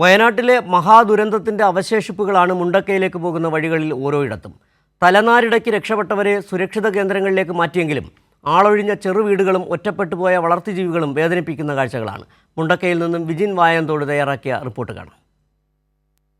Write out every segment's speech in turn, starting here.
വയനാട്ടിലെ മഹാദുരന്തത്തിന്റെ അവശേഷിപ്പുകളാണ് മുണ്ടക്കയിലേക്ക് പോകുന്ന വഴികളിൽ ഓരോയിടത്തും. തലനാരിടയ്ക്ക് രക്ഷപ്പെട്ടവരെ സുരക്ഷിത കേന്ദ്രങ്ങളിലേക്ക് മാറ്റിയെങ്കിലും ആളൊഴിഞ്ഞ ചെറുവീടുകളും ഒറ്റപ്പെട്ടുപോയ വളർത്തുജീവികളും വേദനിപ്പിക്കുന്ന കാഴ്ചകളാണ്. മുണ്ടക്കയിൽ നിന്നും വിജിൻ വായന്തോട് തയ്യാറാക്കിയ റിപ്പോർട്ട് കാണാം.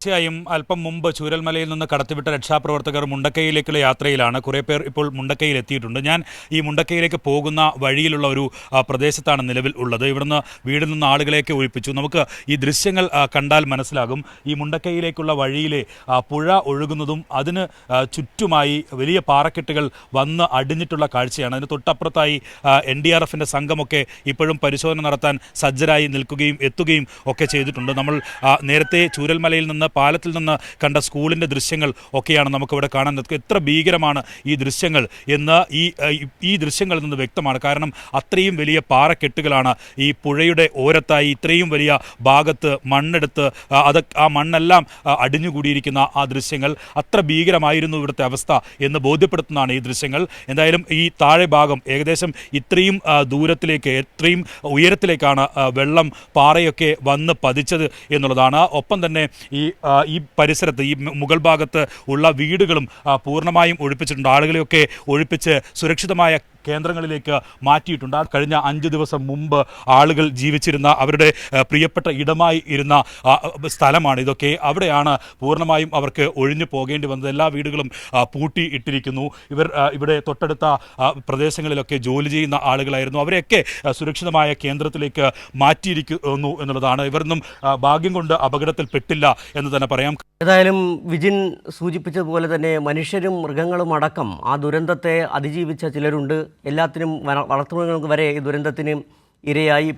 തീർച്ചയായും അല്പം മുമ്പ് ചൂരൽമലയിൽ നിന്ന് കടത്തിവിട്ട രക്ഷാപ്രവർത്തകർ മുണ്ടക്കയിലേക്കുള്ള യാത്രയിലാണ്. കുറേ പേർ ഇപ്പോൾ മുണ്ടക്കയിൽ എത്തിയിട്ടുണ്ട്. ഞാൻ ഈ മുണ്ടക്കയിലേക്ക് പോകുന്ന വഴിയിലുള്ള ഒരു പ്രദേശത്താണ് നിലവിൽ ഉള്ളത്. ഇവിടുന്ന് വീടിൽ നിന്ന് ആളുകളെയൊക്കെ ഒഴിപ്പിച്ചു. നമുക്ക് ഈ ദൃശ്യങ്ങൾ കണ്ടാൽ മനസ്സിലാകും. ഈ മുണ്ടക്കയിലേക്കുള്ള വഴിയിലെ പുഴ ഒഴുകുന്നതും അതിന് ചുറ്റുമായി വലിയ പാറക്കെട്ടുകൾ വന്ന് അടിഞ്ഞിട്ടുള്ള കാഴ്ചയാണ്. അതിന് തൊട്ടപ്പുറത്തായി എൻ ഡി ആർ എഫിന്റെ സംഘമൊക്കെ ഇപ്പോഴും പരിശോധന നടത്താൻ സജ്ജരായി നിൽക്കുകയും എത്തുകയും ഒക്കെ ചെയ്തിട്ടുണ്ട്. നമ്മൾ നേരത്തെ ചൂരൽമലയിൽ നിന്ന് പാലത്തിൽ നിന്ന് കണ്ട സ്കൂളിന്റെ ദൃശ്യങ്ങൾ ഒക്കെയാണ് നമുക്കിവിടെ കാണാൻ എത്ര ഭീകരമാണ് ഈ ദൃശ്യങ്ങൾ എന്ന് ഈ ഈ- ദൃശ്യങ്ങളിൽ നിന്ന് വ്യക്തമാണ്. കാരണം അത്രയും വലിയ പാറക്കെട്ടുകളാണ് ഈ പുഴയുടെ ഓരത്തായി ഇത്രയും വലിയ ഭാഗത്ത് മണ്ണെടുത്ത് അത് ആ മണ്ണെല്ലാം അടിഞ്ഞുകൂടിയിരിക്കുന്ന ആ ദൃശ്യങ്ങൾ. അത്ര ഭീകരമായിരുന്നു ഇവിടുത്തെ അവസ്ഥ എന്ന് ബോധ്യപ്പെടുത്തുന്നതാണ് ഈ ദൃശ്യങ്ങൾ. എന്തായാലും ഈ താഴെ ഭാഗം ഏകദേശം ഇത്രയും ദൂരത്തിലേക്ക് ഇത്രയും ഉയരത്തിലേക്കാണ് വെള്ളം പാറയൊക്കെ വന്ന് പതിച്ചത് എന്നുള്ളതാണ്. ഒപ്പം തന്നെ ഈ ഈ പരിസരത്ത് ഈ മുകൾ ഭാഗത്ത് ഉള്ള വീടുകളും പൂർണമായും ഒഴിപ്പിച്ചിട്ടുണ്ട്. ആളുകളെയൊക്കെ ഒഴിപ്പിച്ച് സുരക്ഷിതമായ കേന്ദ്രങ്ങളിലേക്ക് മാറ്റിയിട്ടുണ്ട്. കഴിഞ്ഞ അഞ്ച് ദിവസം മുമ്പ് ആളുകൾ ജീവിച്ചിരുന്ന അവരുടെ പ്രിയപ്പെട്ട ഇടമായി ഇരുന്ന സ്ഥലമാണ് ഇതൊക്കെ. അവിടെയാണ് പൂർണമായും അവർക്ക് ഒഴിഞ്ഞു പോകേണ്ടി വന്നത്. എല്ലാ വീടുകളും പൂട്ടി ഇട്ടിരിക്കുന്നു. ഇവർ ഇവിടെ തൊട്ടടുത്ത പ്രദേശങ്ങളിലൊക്കെ ജോലി ചെയ്യുന്ന ആളുകളായിരുന്നു. അവരെയൊക്കെ സുരക്ഷിതമായ കേന്ദ്രത്തിലേക്ക് മാറ്റിയിരിക്കുന്നു എന്നുള്ളതാണ്. ഇവരൊന്നും ഭാഗ്യം കൊണ്ട് അപകടത്തിൽ പെട്ടില്ല എന്ന് തന്നെ പറയാം. ഏതായാലും വിജിൻ സൂചിപ്പിച്ചതുപോലെ തന്നെ മനുഷ്യരും മൃഗങ്ങളും അടക്കം ആ ദുരന്തത്തെ അതിജീവിച്ച ചിലരുണ്ട്. എല്ലാത്തിനും വളർത്തുമൃഗങ്ങൾക്ക് വരെ ഈ ദുരന്തത്തിന് ഇരയായി